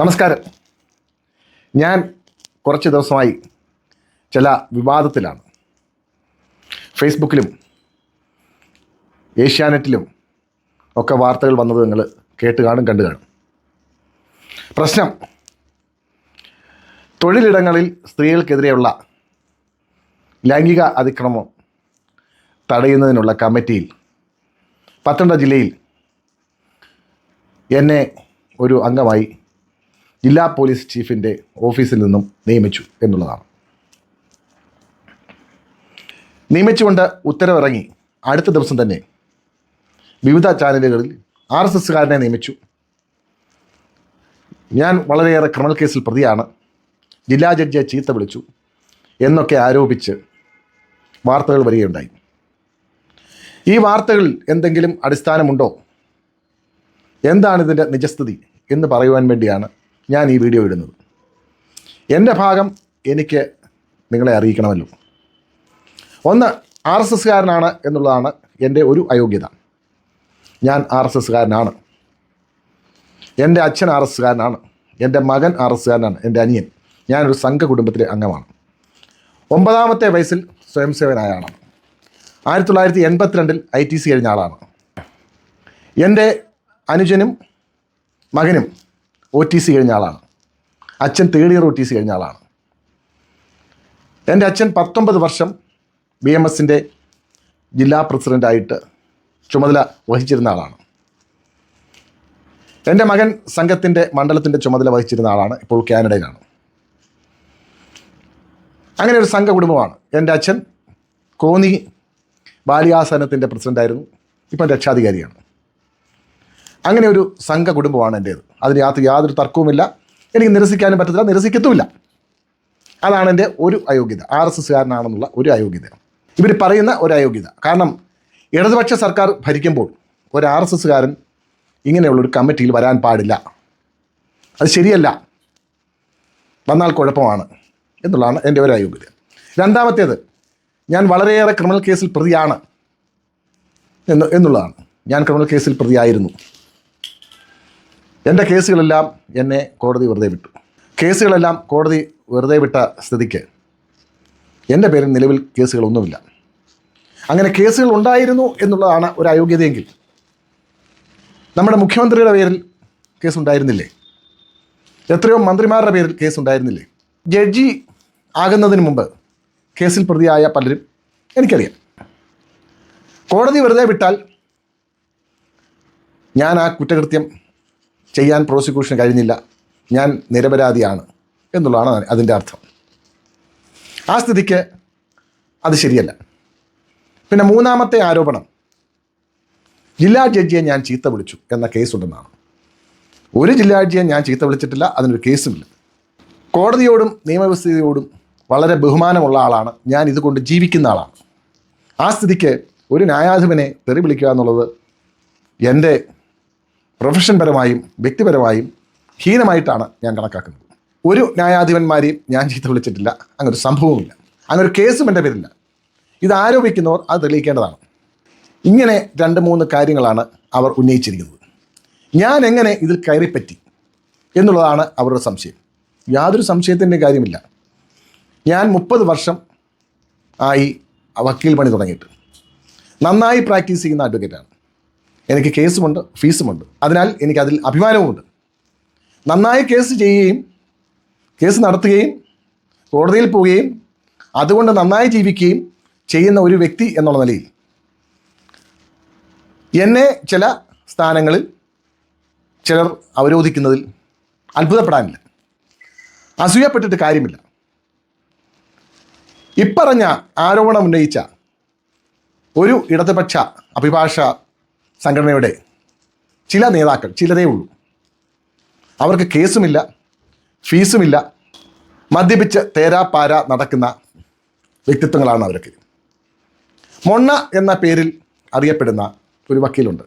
നമസ്കാരം. ഞാൻ കുറച്ച് ദിവസമായി ചില വിവാദത്തിലാണ്. ഫേസ്ബുക്കിലും ഏഷ്യാനെറ്റിലും ഒക്കെ വാർത്തകൾ വന്നത് നിങ്ങൾ കേട്ട് കാണും കണ്ടു കാണും. പ്രശ്നം തൊഴിലിടങ്ങളിൽ സ്ത്രീകൾക്കെതിരെയുള്ള ലൈംഗിക അതിക്രമം തടയുന്നതിനുള്ള കമ്മിറ്റിയിൽ പത്തനംതിട്ട ജില്ലയിൽ എന്നെ ഒരു അംഗമായി ജില്ലാ പോലീസ് ചീഫിന്റെ ഓഫീസിൽ നിന്നും നിയമിച്ചു എന്നുള്ളതാണ്. നിയമിച്ചുകൊണ്ട് ഉത്തരവിറങ്ങി അടുത്ത ദിവസം തന്നെ വിവിധ ചാനലുകളിൽ ആർ എസ് എസ്സുകാരനെ നിയമിച്ചു. ഞാൻ വളരെയേറെ ക്രിമിനൽ കേസിൽ പ്രതിയാണ്. ജില്ലാ ജഡ്ജിയെ ചീത്ത വിളിച്ചു എന്നൊക്കെ ആരോപിച്ച് വാർത്തകൾ വരികയുണ്ടായി. ഈ വാർത്തകളിൽ എന്തെങ്കിലും അടിസ്ഥാനമുണ്ടോ? എന്താണിതിന്റെ നിജസ്ഥിതി എന്ന് പറയുവാൻ വേണ്ടിയാണ് ഞാൻ ഈ വീഡിയോ ഇടുന്നത്. എന്റെ ഭാഗം എനിക്ക് നിങ്ങളെ അറിയിക്കണമല്ലോ. ഒന്ന് ആർ എസ് എസ്സുകാരനാണ് എന്നുള്ളതാണ് എന്റെ ഒരു അയോഗ്യത. ഞാൻ ആർ എസ് എസ്സുകാരനാണ് എന്റെ അച്ഛൻ ആർ എസ് എസ്സുകാരനാണ് എന്റെ മകൻ ആർ എസ് എസ്സുകാരനാണ് എന്റെ അനിയൻ. ഞാനൊരു സംഘ കുടുംബത്തിലെ അംഗമാണ്. ഒമ്പതാമത്തെ വയസ്സിൽ സ്വയം സേവനായ ആളാണ് ആയിരത്തി തൊള്ളായിരത്തി എൺപത്തിരണ്ടിൽ ഐ ടി സി കഴിഞ്ഞ ആളാണ്. എന്റെ അനുജനും മകനും ഒ ടി സി കഴിഞ്ഞ ആളാണ്. അച്ഛൻ third year O T C കഴിഞ്ഞ ആളാണ്. എന്റെ അച്ഛൻ പത്തൊമ്പത് വർഷം ബി എം എസിന്റെ ജില്ലാ പ്രസിഡന്റായിട്ട് ചുമതല വഹിച്ചിരുന്ന ആളാണ്. എന്റെ മകൻ സംഘത്തിന്റെ മണ്ഡലത്തിന്റെ ചുമതല വഹിച്ചിരുന്ന ആളാണ് ഇപ്പോൾ കാനഡയിലാണ്. അങ്ങനെ ഒരു സംഘ കുടുംബമാണ്. എന്റെ അച്ഛൻ കോന്നി ബാലികാസനത്തിന്റെ പ്രസിഡന്റായിരുന്നു ഇപ്പം രക്ഷാധികാരിയാണ്. അങ്ങനെ ഒരു സംഘ കുടുംബമാണ് എന്റേത് അതിന് യാതൊരു തർക്കവുമില്ല. എനിക്ക് നിരസിക്കാനും പറ്റത്തില്ല നിരസിക്കത്തുമില്ല. അതാണ് എന്റെ ഒരു അയോഗ്യത. ആർ എസ് എസ്സുകാരനാണെന്നുള്ള ഒരു അയോഗ്യത. ഇവർ പറയുന്ന ഒരു അയോഗ്യത. കാരണം ഇടതുപക്ഷ സർക്കാർ ഭരിക്കുമ്പോൾ ഒരു ആർ എസ് എസ്സുകാരൻ ഇങ്ങനെയുള്ള ഒരു കമ്മിറ്റിയിൽ വരാൻ പാടില്ല. അത് ശരിയല്ല. വന്നാൽ കുഴപ്പമാണ് എന്നുള്ളതാണ് എന്റെ ഒരു അയോഗ്യത. രണ്ടാമത്തേത് ഞാൻ വളരെയേറെ ക്രിമിനൽ കേസിൽ പ്രതിയാണ് എന്ന് എന്നുള്ളതാണ്. ഞാൻ ക്രിമിനൽ കേസിൽ പ്രതിയായിരുന്നു. എന്റെ കേസുകളെല്ലാം എന്നെ കോടതി വെറുതെ വിട്ടു. കേസുകളെല്ലാം കോടതി വെറുതെ വിട്ട സ്ഥിതിക്ക് എന്റെ പേരിൽ നിലവിൽ കേസുകളൊന്നുമില്ല. അങ്ങനെ കേസുകൾ ഉണ്ടായിരുന്നു എന്നുള്ളതാണ് ഒരു അയോഗ്യതയെങ്കിൽ നമ്മുടെ മുഖ്യമന്ത്രിയുടെ പേരിൽ കേസുണ്ടായിരുന്നില്ലേ? എത്രയോ മന്ത്രിമാരുടെ പേരിൽ കേസുണ്ടായിരുന്നില്ലേ? ജഡ്ജി ആകുന്നതിന് മുമ്പ് കേസിൽ പ്രതിയായ പലരും എനിക്കറിയാം. കോടതി വെറുതെ വിട്ടാൽ ഞാൻ ആ കുറ്റകൃത്യം ചെയ്യാൻ പ്രോസിക്യൂഷന് കഴിഞ്ഞില്ല. ഞാൻ നിരപരാധിയാണ് എന്നുള്ളതാണ് അതിന്റെ അർത്ഥം. ആ സ്ഥിതിക്ക് അത് ശരിയല്ല. പിന്നെ മൂന്നാമത്തെ ആരോപണം. ജില്ലാ ജഡ്ജിയെ ഞാൻ ചീത്ത വിളിച്ചു എന്ന കേസുണ്ടെന്നാണ്. ഒരു ജില്ലാ ജഡ്ജിയെ ഞാൻ ചീത്ത വിളിച്ചിട്ടില്ല അതിനൊരു കേസുമില്ല. കോടതിയോടും നിയമവ്യവസ്ഥയോടും വളരെ ബഹുമാനമുള്ള ആളാണ്. ഞാൻ ഇതുകൊണ്ട് ജീവിക്കുന്ന ആളാണ്. ആ സ്ഥിതിക്ക് ഒരു ന്യായാധിപനെ തെറി വിളിക്കുക എന്നുള്ളത് എന്റെ പ്രൊഫഷൻ പരമായും വ്യക്തിപരമായും ഹീനമായിട്ടാണ് ഞാൻ കണക്കാക്കുന്നത്. ഒരു ന്യായാധിപന്മാരെയും ഞാൻ ചീത്ത വിളിച്ചിട്ടില്ല. അങ്ങനൊരു സംഭവമില്ല അങ്ങനെ ഒരു കേസും എന്റെ പേരില്ല ഇത് ആരോപിക്കുന്നവർ അത് തെളിയിക്കേണ്ടതാണ്. ഇങ്ങനെ രണ്ട് മൂന്ന് കാര്യങ്ങളാണ് അവർ ഉന്നയിച്ചിരിക്കുന്നത്. ഞാൻ എങ്ങനെ ഇതിൽ കയറിപ്പറ്റി എന്നുള്ളതാണ് അവരുടെ സംശയം. യാതൊരു സംശയത്തിന്റെ കാര്യമില്ല. ഞാൻ മുപ്പത് വർഷം ആയി വക്കീൽ പണി തുടങ്ങിയിട്ട്. നന്നായി പ്രാക്ടീസ് ചെയ്യുന്ന അഡ്വക്കേറ്റാണ് എനിക്ക് കേസുമുണ്ട് ഫീസുമുണ്ട്. അതിനാൽ എനിക്കതിൽ അഭിമാനവുമുണ്ട്. നന്നായി കേസ് ചെയ്യുകയും കേസ് നടത്തുകയും കോടതിയിൽ പോവുകയും അതുകൊണ്ട് നന്നായി ജീവിക്കുകയും ചെയ്യുന്ന ഒരു വ്യക്തി എന്നുള്ള നിലയിൽ എന്നെ ചില സ്ഥാനങ്ങളിൽ ചിലർ അവരോധിക്കുന്നതിൽ അത്ഭുതപ്പെടാനില്ല. അസൂയപ്പെട്ടിട്ട് കാര്യമില്ല. ഇപ്പറഞ്ഞ ആരോപണം ഉന്നയിച്ച ഒരു ഇടതുപക്ഷ അഭിഭാഷ സംഘടനയുടെ ചില നേതാക്കൾ ചിലതേ ഉള്ളൂ. അവർക്ക് കേസുമില്ല ഫീസുമില്ല. മദ്യപിച്ച് തേരാപ്പാര നടക്കുന്ന വ്യക്തിത്വങ്ങളാണ് അവരൊക്കെ. മൊണ്ണ എന്ന പേരിൽ അറിയപ്പെടുന്ന ഒരു വക്കീലുണ്ട്.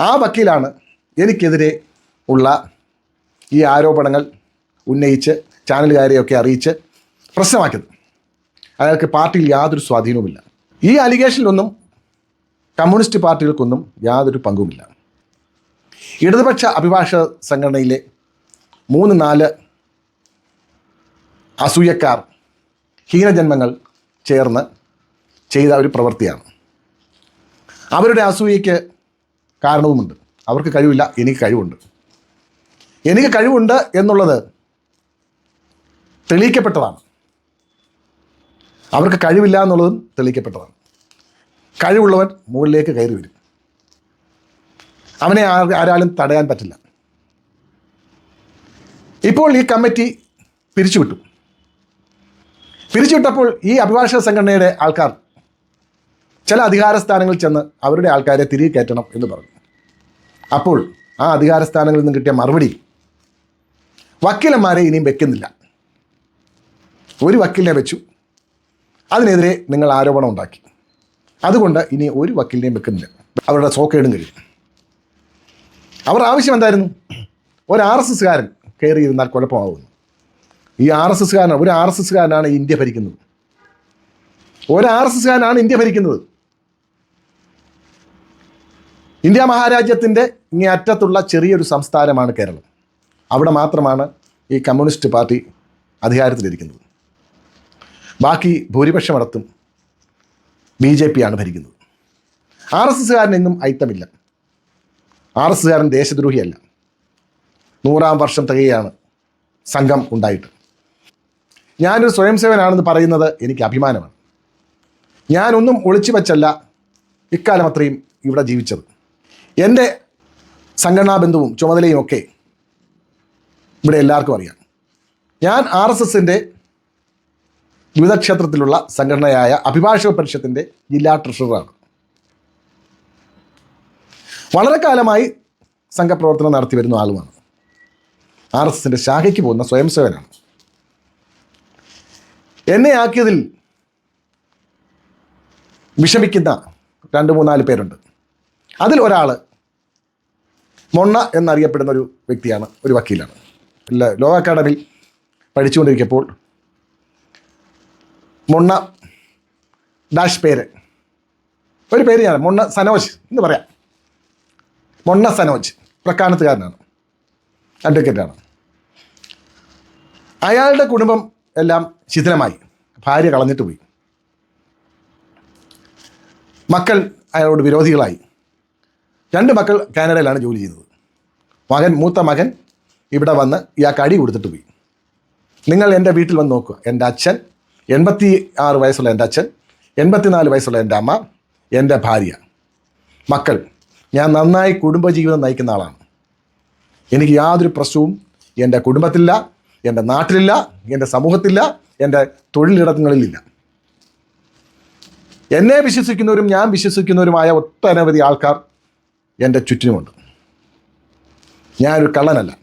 ആ വക്കീലാണ് എനിക്കെതിരെ ഉള്ള ഈ ആരോപണങ്ങൾ ഉന്നയിച്ച് ചാനലുകാരെയൊക്കെ അറിയിച്ച് പ്രശ്നമാക്കിയത്. അയാൾക്ക് പാർട്ടിയിൽ യാതൊരു സ്വാധീനവുമില്ല. ഈ അലിഗേഷനിലൊന്നും കമ്മ്യൂണിസ്റ്റ് പാർട്ടികൾക്കൊന്നും യാതൊരു പങ്കുമില്ല. ഇടതുപക്ഷ അഭിഭാഷക സംഘടനയിലെ മൂന്ന് നാല് അസൂയക്കാർ ഹീനജന്മങ്ങൾ ചേർന്ന് ചെയ്ത ഒരു പ്രവൃത്തിയാണ്. അവരുടെ അസൂയയ്ക്ക് കാരണവുമുണ്ട്. അവർക്ക് കഴിവില്ല എനിക്ക് കഴിവുണ്ട്. എനിക്ക് കഴിവുണ്ട് എന്നുള്ളത് തെളിയിക്കപ്പെട്ടതാണ്. അവർക്ക് കഴിവില്ല എന്നുള്ളതും തെളിയിക്കപ്പെട്ടതാണ്. കഴിവുള്ളവൻ മുകളിലേക്ക് കയറി വരും. അവനെ ആരാലും തടയാൻ പറ്റില്ല. ഇപ്പോൾ ഈ കമ്മിറ്റി പിരിച്ചുവിട്ടു. പിരിച്ചുവിട്ടപ്പോൾ ഈ അഭിഭാഷക സംഘടനയുടെ ആൾക്കാർ ചില അധികാര സ്ഥാനങ്ങളിൽ ചെന്ന് അവരുടെ ആൾക്കാരെ തിരികെ കയറ്റണം എന്ന് പറഞ്ഞു. അപ്പോൾ ആ അധികാര സ്ഥാനങ്ങളിൽ നിന്ന് കിട്ടിയ മറുപടി വക്കീലന്മാരെ ഇനിയും വെക്കുന്നില്ല. ഒരു വക്കീലിനെ വെച്ചു. അതിനെതിരെ നിങ്ങൾ ആരോപണം ഉണ്ടാക്കി. അതുകൊണ്ട് ഇനി ഒരു വക്കീലിനെയും വെക്കുന്നില്ല. അവരുടെ സോക്കേടും കഴിയും. അവർ ആവശ്യം എന്തായിരുന്നു? ഒരു ആർ എസ് എസ്സുകാരൻ കയറിയിരുന്നാൽ കുഴപ്പമാകുന്നു ഈ ആർ എസ് എസ്സുകാരനാണ് ഒരു ആർ എസ് എസ്സുകാരനാണ് ഇന്ത്യ ഭരിക്കുന്നത്. ഒരു ആർ എസ് എസ്സുകാരനാണ് ഇന്ത്യ ഭരിക്കുന്നത്. ഇന്ത്യ മഹാരാജ്യത്തിന്റെ ഇങ്ങേ അറ്റത്തുള്ള ചെറിയൊരു സംസ്ഥാനമാണ് കേരളം. അവിടെ മാത്രമാണ് ഈ കമ്മ്യൂണിസ്റ്റ് പാർട്ടി അധികാരത്തിലിരിക്കുന്നത്. ബാക്കി ഭൂരിപക്ഷമിടത്തും ബി ജെ പി ആണ് ഭരിക്കുന്നത്. ആർ എസ് എസ്സുകാരൻ എന്നും ആർ എസ് എസ്സുകാരൻ ദേശദ്രോഹിയല്ല. നൂറാം വർഷം തികയാണ് സംഘം ഉണ്ടായിട്ട്. ഞാനൊരു സ്വയം സേവനാണെന്ന് പറയുന്നത് എനിക്ക് അഭിമാനമാണ്. ഞാനൊന്നും ഒളിച്ചു വച്ചല്ല ഇക്കാലം അത്രയും ഇവിടെ ജീവിച്ചത്. എന്റെ സംഘടനാ ബന്ധവും ചുമതലയും ഒക്കെ ഇവിടെ എല്ലാവർക്കും അറിയാം. ഞാൻ ആർ എസ് എസിന്റെ വിവിധ ക്ഷേത്രത്തിലുള്ള സംഘടനയായ അഭിഭാഷക പരിഷത്തിന്റെ ജില്ലാ ട്രഷററാണ്. വളരെ കാലമായി സംഘപ്രവർത്തനം നടത്തി വരുന്ന ആളുമാണ്. ആർ എസ് എസിന്റെ ശാഖയ്ക്ക് പോകുന്ന സ്വയം സേവനാണ് എന്നെ ആക്കിയതിൽ വിഷമിക്കുന്ന രണ്ട് മൂന്നാൽ പേരുണ്ട്. അതിൽ ഒരാൾ മൊണ്ണ എന്നറിയപ്പെടുന്ന ഒരു വ്യക്തിയാണ് ഒരു വക്കീലാണ്. ലോക ലോ അക്കാഡമിയിൽ പഠിച്ചുകൊണ്ടിരിക്കുമ്പോൾ മൊണ്ണ ഡാഷ് പേര്. ഒരു പേര് ഞാൻ മുണ്ണ സനോജ് എന്ന് പറയാം. മൊണ്ണ സനോജ് പ്രക്കാനത്തുകാരനാണ്. അഡ്വക്കേറ്റാണ്. അയാളുടെ കുടുംബം എല്ലാം ശിഥിലമായി. ഭാര്യ കളഞ്ഞിട്ട് പോയി. മക്കൾ അയാളോട് വിരോധികളായി. രണ്ട് മക്കൾ കാനഡയിലാണ് ജോലി ചെയ്തത്. മകൻ മൂത്ത മകൻ ഇവിടെ വന്ന് ഇയാൾക്ക് അടി കൊടുത്തിട്ട് പോയി. നിങ്ങൾ എന്റെ വീട്ടിൽ വന്ന് നോക്കുക എന്റെ അച്ഛൻ എൺപത്തി ആറ് വയസ്സുള്ള എന്റെ അച്ഛൻ എൺപത്തിനാല് വയസ്സുള്ള എന്റെ അമ്മ എന്റെ ഭാര്യ. മക്കൾ ഞാൻ നന്നായി കുടുംബജീവിതം നയിക്കുന്ന ആളാണ്. എനിക്ക് യാതൊരു പ്രശ്നവും എന്റെ കുടുംബത്തിലില്ല എന്റെ നാട്ടിലില്ല എന്റെ സമൂഹത്തില്ല എന്റെ തൊഴിലിടങ്ങളിലില്ല. എന്നെ വിശ്വസിക്കുന്നവരും ഞാൻ വിശ്വസിക്കുന്നവരുമായ ഒട്ടനവധി ആൾക്കാർ എന്റെ ചുറ്റിനുമുണ്ട്. ഞാനൊരു കള്ളനല്ല.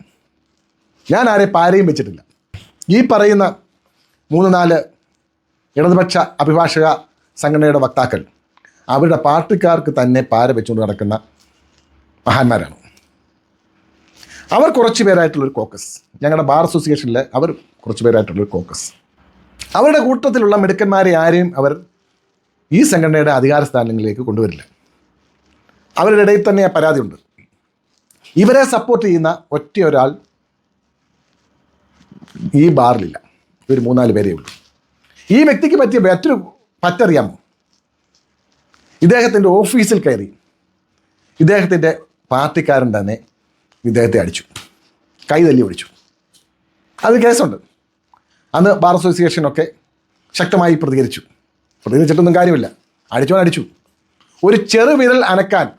ഞാൻ ആരെ പാരയും വെച്ചിട്ടില്ല. ഈ പറയുന്ന മൂന്ന് നാല് ഇടതുപക്ഷ അഭിഭാഷക സംഘടനയുടെ വക്താക്കൾ അവരുടെ പാർട്ടിക്കാർക്ക് തന്നെ പാര വെച്ചുകൊണ്ട് നടക്കുന്ന മഹാന്മാരാണ്. അവർ കുറച്ച് പേരായിട്ടുള്ളൊരു കോക്കസ്. ഞങ്ങളുടെ ബാർ അസോസിയേഷനിൽ അവർ കുറച്ച് പേരായിട്ടുള്ളൊരു കോക്കസ്. അവരുടെ കൂട്ടത്തിലുള്ള മിടുക്കന്മാരെ ആരെയും അവർ ഈ സംഘടനയുടെ അധികാര സ്ഥാനങ്ങളിലേക്ക് കൊണ്ടുവരില്ല. അവരുടെ ഇടയിൽ തന്നെ പരാതിയുണ്ട്. ഇവരെ സപ്പോർട്ട് ചെയ്യുന്ന ഒറ്റ ഒരാൾ ഈ ബാറിലില്ല. ഒരു മൂന്നാൽ പേരേ ഉള്ളൂ. ഈ വ്യക്തിക്ക് പറ്റിയ മറ്റൊരു പറ്ററിയാമോ ഇദ്ദേഹത്തിന്റെ ഓഫീസിൽ കയറി. ഇദ്ദേഹത്തിന്റെ പാർട്ടിക്കാരൻ തന്നെ ഇദ്ദേഹത്തെ അടിച്ചു. കൈ തല്ലി ഒടിച്ചു അത് കേസുണ്ട്. അന്ന് ബാർ അസോസിയേഷനൊക്കെ ശക്തമായി പ്രതികരിച്ചു. പ്രതികരിച്ചിട്ടൊന്നും കാര്യമില്ല. അടിച്ചോൻ അടിച്ചു. ഒരു ചെറു വിരൽ അനക്കാൻ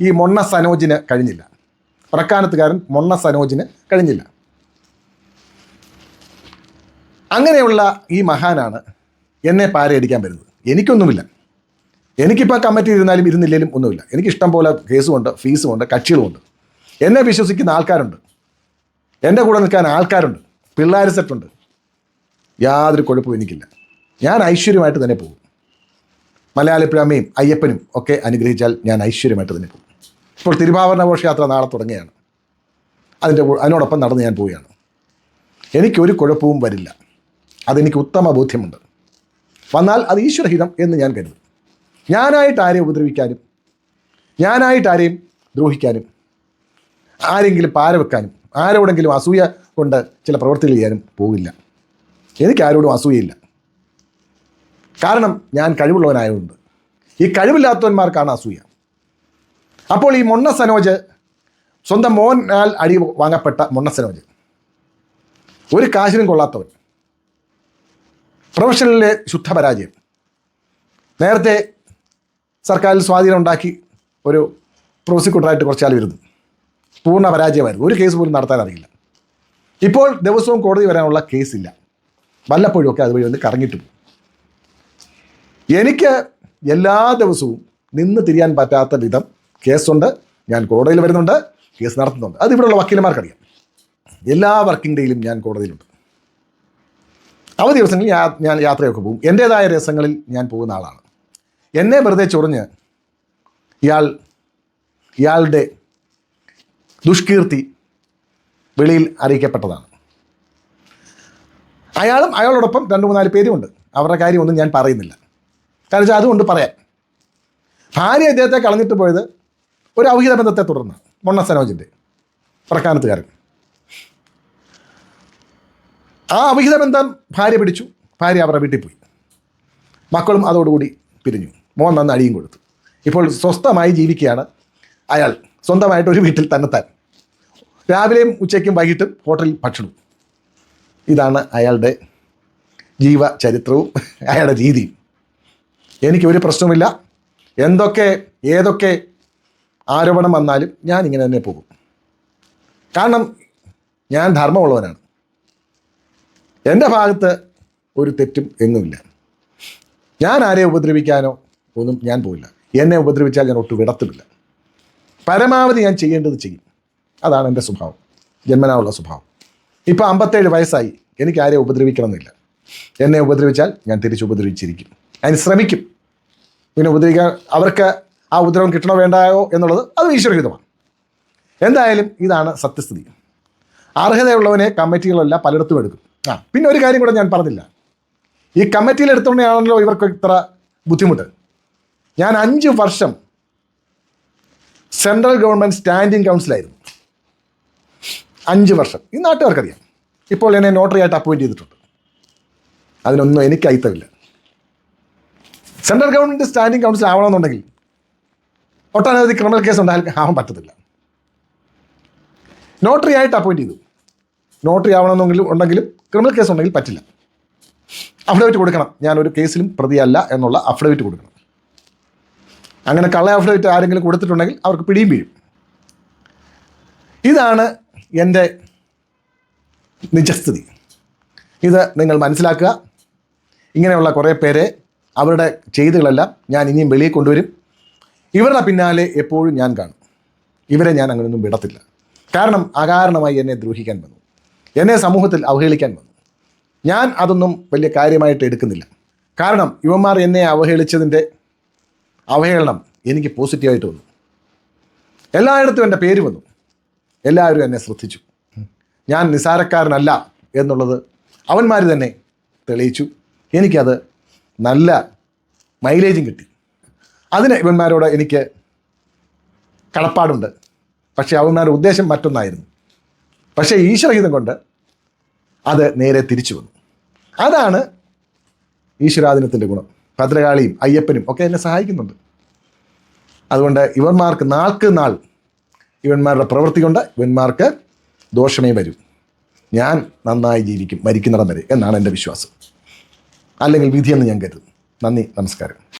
ഈ മൊണ്ണ സനോജിന് കഴിഞ്ഞില്ല. പ്രക്കാനത്തുകാരൻ മൊണ്ണ സനോജിന് കഴിഞ്ഞില്ല. അങ്ങനെയുള്ള ഈ മഹാനാണ് എന്നെ പാരയടിക്കാൻ വരുന്നത്. എനിക്കൊന്നുമില്ല. എനിക്കിപ്പോൾ കമ്മിറ്റി ഇരുന്നാലും ഇരുന്നില്ലെങ്കിലും ഒന്നുമില്ല. എനിക്ക് ഇഷ്ടം പോലെ കേസുമുണ്ട് ഫീസുമുണ്ട് കക്ഷികളുമുണ്ട്. എന്നെ വിശ്വസിക്കുന്ന ആൾക്കാരുണ്ട്. എന്റെ കൂടെ നിൽക്കാൻ ആൾക്കാരുണ്ട്. പിള്ളേർ സെറ്റുണ്ട്. യാതൊരു കുഴപ്പവും എനിക്കില്ല. ഞാൻ ഐശ്വര്യമായിട്ട് തന്നെ പോകും. മലയാളിപ്പിഴമ്മയും അയ്യപ്പനും ഒക്കെ അനുഗ്രഹിച്ചാൽ ഞാൻ ഐശ്വര്യമായിട്ട് തന്നെ പോകും. ഇപ്പോൾ തിരുവാഭരണ ഘോഷയാത്ര നാളെ തുടങ്ങുകയാണ്. അതിന്റെ അതിനോടൊപ്പം നടന്ന് ഞാൻ പോവുകയാണ്. എനിക്കൊരു കുഴപ്പവും വരില്ല. അതെനിക്ക് ഉത്തമ ബോധ്യമുണ്ട്. വന്നാൽ അത് ഈശ്വരഹിതം എന്ന് ഞാൻ കരുതും. ഞാനായിട്ട് ആരെയും ഉപദ്രവിക്കാനും ഞാനായിട്ട് ആരെയും ദ്രോഹിക്കാനും ആരെങ്കിലും പാര വെക്കാനും ആരോടെങ്കിലും അസൂയ കൊണ്ട് ചില പ്രവൃത്തികൾ ചെയ്യാനും പോകില്ല. എനിക്ക് ആരോടും അസൂയയില്ല. കാരണം ഞാൻ കഴിവുള്ളവനായതുകൊണ്ട്. ഈ കഴിവില്ലാത്തവന്മാർക്കാണ് അസൂയ. അപ്പോൾ ഈ മൊണ്ണ സനോജ് സ്വന്തം മോനാൽ അടി വാങ്ങപ്പെട്ട മൊണ്ണ സനോജ്. ഒരു കാശിനും കൊള്ളാത്തവൻ. പ്രൊഫഷണലിലെ ശുദ്ധ പരാജയം നേരത്തെ സർക്കാരിൽ സ്വാധീനം ഉണ്ടാക്കി ഒരു പ്രോസിക്യൂട്ടറായിട്ട് കുറച്ചാൽ വരുന്നു. പൂർണ പരാജയമായിരുന്നു. ഒരു കേസ് പോലും നടത്താൻ അറിയില്ല. ഇപ്പോൾ ദിവസവും കോടതി വരാനുള്ള കേസില്ല വല്ലപ്പോഴും ഒക്കെ അതുവഴി വന്ന് കറങ്ങിട്ട് പോകും. എനിക്ക് എല്ലാ ദിവസവും നിന്ന് തിരിയാൻ പറ്റാത്ത വിധം കേസുണ്ട്. ഞാൻ കോടതിയിൽ വരുന്നുണ്ട്. കേസ് നടത്തുന്നുണ്ട്. അത് വക്കീലന്മാർക്കറിയാം. എല്ലാ വർക്കിംഗ് ഡേയിലും ഞാൻ കോടതിയിലുണ്ട്. അവധി ദിവസങ്ങളിൽ ഞാൻ യാത്രയൊക്കെ പോകും. എന്റേതായ രസങ്ങളിൽ ഞാൻ പോകുന്ന ആളാണ്. എന്നെ വെറുതെ ചൊറിഞ്ഞ് ഇയാൾ ഇയാളുടെ ദുഷ്കീർത്തി വെളിയിൽ അറിയിക്കപ്പെട്ടതാണ്. അയാളും അയാളോടൊപ്പം രണ്ട് മൂന്നാൽ പേരുമുണ്ട്. അവരുടെ കാര്യമൊന്നും ഞാൻ പറയുന്നില്ല. കാരണം വെച്ചാൽ അതുകൊണ്ട് പറയാം. ഭാര്യ അദ്ദേഹത്തെ കളഞ്ഞിട്ട് പോയത് ഒരു ഔഹിത ബന്ധത്തെ തുടർന്ന് മൊണ്ണ സനോജിന്റെ പ്രക്കാനത്തുകാരൻ ആ അവിഹിത ബന്ധം ഭാര്യ പിടിച്ചു. ഭാര്യ അവരുടെ വീട്ടിൽ പോയി. മക്കളും അതോടുകൂടി പിരിഞ്ഞു. മോൻ നന്ന് അടിയും കൊടുത്തു. ഇപ്പോൾ സ്വസ്ഥമായി ജീവിക്കുകയാണ് അയാൾ. സ്വന്തമായിട്ട് ഒരു വീട്ടിൽ തന്നെത്താൻ. രാവിലെയും ഉച്ചയ്ക്കും വൈകിട്ടും ഹോട്ടലിൽ ഭക്ഷണവും. ഇതാണ് അയാളുടെ ജീവചരിത്രവും അയാളുടെ രീതിയും. എനിക്ക് ഒരു പ്രശ്നവുമില്ല. എന്തൊക്കെ ഏതൊക്കെ ആരോപണം വന്നാലും ഞാൻ ഇങ്ങനെ തന്നെ പോകും. കാരണം ഞാൻ ധർമ്മമുള്ളവനാണ്. എന്റെ ഭാഗത്ത് ഒരു തെറ്റും എങ്ങുമില്ല. ഞാൻ ആരെ ഉപദ്രവിക്കാനോ ഒന്നും ഞാൻ പോയില്ല എന്നെ ഉപദ്രവിച്ചാൽ ഞാൻ ഒട്ടും വിടത്തുമില്ല. പരമാവധി ഞാൻ ചെയ്യേണ്ടത് ചെയ്യും. അതാണ് എന്റെ സ്വഭാവം. ജന്മനാവുള്ള സ്വഭാവം. ഇപ്പോൾ അമ്പത്തേഴ് വയസ്സായി. എനിക്ക് ആരെയും ഉപദ്രവിക്കണമെന്നില്ല. എന്നെ ഉപദ്രവിച്ചാൽ ഞാൻ തിരിച്ച് ഉപദ്രവിച്ചിരിക്കും. അതിന് ശ്രമിക്കും. പിന്നെ ഉപദ്രവിക്കാൻ അവർക്ക് ആ ഉപദ്രവം കിട്ടണോ വേണ്ടായോ എന്നുള്ളത് അത് ഈശ്വരഹിതമാണ്. എന്തായാലും ഇതാണ് സത്യസ്ഥിതി. അർഹതയുള്ളവനെ കമ്മിറ്റികളെല്ലാം പലയിടത്തും എടുക്കും. ആ പിന്നെ ഒരു കാര്യം കൂടെ ഞാൻ പറഞ്ഞില്ല. ഈ കമ്മിറ്റിയിൽ എടുത്തുകൊണ്ടാണല്ലോ ഇവർക്ക് ഇത്ര ബുദ്ധിമുട്ട്. ഞാൻ അഞ്ച് വർഷം സെൻട്രൽ ഗവൺമെന്റ് സ്റ്റാൻഡിംഗ് കൗൺസിലായിരുന്നു. അഞ്ച് വർഷം. ഈ നാട്ടുകാർക്കറിയാം. ഇപ്പോൾ എന്നെ നോട്ടറി ആയിട്ട് അപ്പോയിന്റ് ചെയ്തിട്ടുണ്ട്. അതിനൊന്നും എനിക്ക് അയിത്തമില്ല സെൻട്രൽ ഗവൺമെന്റ് സ്റ്റാൻഡിംഗ് കൗൺസിൽ ആവണമെന്നുണ്ടെങ്കിൽ ഒട്ടനവധി ക്രിമിനൽ കേസ് ഉണ്ടായാൽ ആവാൻ പറ്റത്തില്ല. നോട്ടറി ആയിട്ട് അപ്പോയിന്റ് ചെയ്തു. നോട്ടറി ആവണമെന്നെങ്കിലും ഉണ്ടെങ്കിലും ക്രിമിനൽ കേസ് ഉണ്ടെങ്കിൽ പറ്റില്ല. അഫിഡവിറ്റ് കൊടുക്കണം. ഞാനൊരു കേസിലും പ്രതിയല്ല എന്നുള്ള അഫിഡവിറ്റ് കൊടുക്കണം. അങ്ങനെ കള്ള അഫിഡവിറ്റ് ആരെങ്കിലും കൊടുത്തിട്ടുണ്ടെങ്കിൽ അവർക്ക് പിടിയും വീഴും. ഇതാണ് എന്റെ നിജസ്ഥിതി. ഇത് നിങ്ങൾ മനസ്സിലാക്കുക. ഇങ്ങനെയുള്ള കുറേ പേരെ അവരുടെ ചെയ്തുകളെല്ലാം ഞാൻ ഇനിയും വെളിയിൽ കൊണ്ടുവരും. ഇവരുടെ പിന്നാലെ എപ്പോഴും ഞാൻ കാണും. ഇവരെ ഞാൻ അങ്ങനെയൊന്നും വിടത്തില്ല. കാരണം അകാരണമായി എന്നെ ദ്രോഹിക്കാൻ വന്നു. എന്നെ സമൂഹത്തിൽ അവഹേളിക്കാൻ വന്നു. ഞാൻ അതൊന്നും വലിയ കാര്യമായിട്ട് എടുക്കുന്നില്ല. കാരണം ഇവന്മാർ എന്നെ അവഹേളിച്ചതിന്റെ അവഹേളനം എനിക്ക് പോസിറ്റീവായിട്ട് വന്നു. എല്ലായിടത്തും എന്റെ പേര് വന്നു. എല്ലാവരും എന്നെ ശ്രദ്ധിച്ചു. ഞാൻ നിസാരക്കാരനല്ല എന്നുള്ളത് അവന്മാർ തന്നെ തെളിയിച്ചു. എനിക്കത് നല്ല മൈലേജും കിട്ടി. അതിന് ഇവന്മാരോട് എനിക്ക് കടപ്പാടുണ്ട്. പക്ഷേ അവന്മാരുടെ ഉദ്ദേശം മറ്റൊന്നായിരുന്നു. പക്ഷേ ഈശ്വരഹിതം കൊണ്ട് അത് നേരെ തിരിച്ചു വന്നു. അതാണ് ഈശ്വരാധീനത്തിന്റെ ഗുണം. ഭദ്രകാളിയും അയ്യപ്പനും ഒക്കെ എന്നെ സഹായിക്കുന്നുണ്ട്. അതുകൊണ്ട് ഇവന്മാർക്ക് നാൾക്ക് നാൾ ഇവന്മാരുടെ പ്രവൃത്തി കൊണ്ട് ഇവന്മാർക്ക് ദോഷമേ വരൂ. ഞാൻ നന്നായി ജീവിക്കും മരിക്കുന്നിടം വരെ എന്നാണ് എന്റെ വിശ്വാസം. അല്ലെങ്കിൽ വിധിയെന്ന് ഞാൻ കരുതുന്നു. നന്ദി നമസ്കാരം.